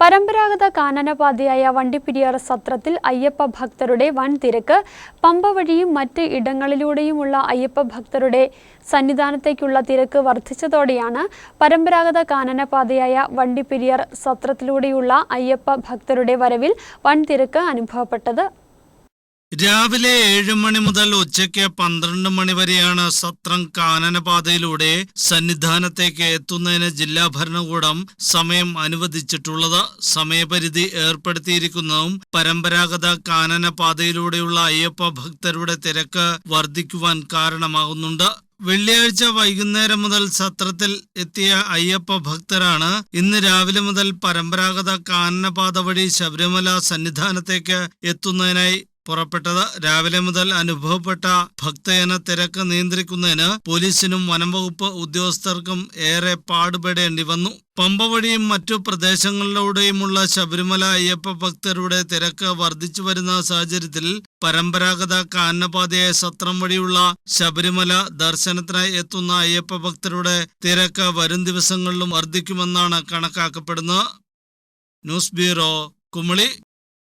പരമ്പരാഗത കാനനപാതയായ വണ്ടിപ്പെരിയാർ സത്രത്തിൽ അയ്യപ്പ ഭക്തരുടെ വൻ തിരക്ക് പമ്പ വഴിയും മറ്റ് ഇടങ്ങളിലൂടെയുമുള്ള അയ്യപ്പ ഭക്തരുടെ സന്നിധാനത്തേക്കുള്ള തിരക്ക് വർദ്ധിച്ചതോടെയാണ് പരമ്പരാഗത കാനനപാതയായ വണ്ടിപ്പെരിയാർ സത്രത്തിലൂടെയുള്ള അയ്യപ്പ ഭക്തരുടെ വരവിൽ വൻ തിരക്ക് അനുഭവപ്പെട്ടത്. രാവിലെ ഏഴ് മണി മുതൽ ഉച്ചയ്ക്ക് പന്ത്രണ്ട് മണി വരെയാണ് സത്രം കാനനപാതയിലൂടെ സന്നിധാനത്തേക്ക് എത്തുന്നതിന് ജില്ലാ ഭരണകൂടം സമയം അനുവദിച്ചിട്ടുള്ളത്. സമയപരിധി ഏർപ്പെടുത്തിയിരിക്കുന്നതും പരമ്പരാഗത കാനനപാതയിലൂടെയുള്ള അയ്യപ്പ ഭക്തരുടെ തിരക്ക് വർദ്ധിക്കുവാൻ കാരണമാകുന്നുണ്ട്. വെള്ളിയാഴ്ച വൈകുന്നേരം മുതൽ സത്രത്തിൽ എത്തിയ അയ്യപ്പ ഭക്തരാണ് ഇന്ന് രാവിലെ മുതൽ പരമ്പരാഗത കാനനപാത വഴി ശബരിമല സന്നിധാനത്തേക്ക് എത്തുന്നതിനായി പുറപ്പെട്ടത്. രാവിലെ മുതൽ അനുഭവപ്പെട്ട ഭക്തജന തിരക്ക് നിയന്ത്രിക്കുന്നതിന് പോലീസിനും വനംവകുപ്പ് ഉദ്യോഗസ്ഥർക്കും ഏറെ പാടുപെടേണ്ടി വന്നു. പമ്പ വഴിയും മറ്റു പ്രദേശങ്ങളിലൂടെയുമുള്ള ശബരിമല അയ്യപ്പ ഭക്തരുടെ തിരക്ക് വർദ്ധിച്ചു വരുന്ന സാഹചര്യത്തിൽ പരമ്പരാഗത കാനപാതയെ സത്രം വഴിയുള്ള ശബരിമല ദർശനത്തിനായി എത്തുന്ന അയ്യപ്പ ഭക്തരുടെ തിരക്ക് വരും ദിവസങ്ങളിലും വർദ്ധിക്കുമെന്നാണ് കണക്കാക്കപ്പെടുന്നത്. News bureau Kumily.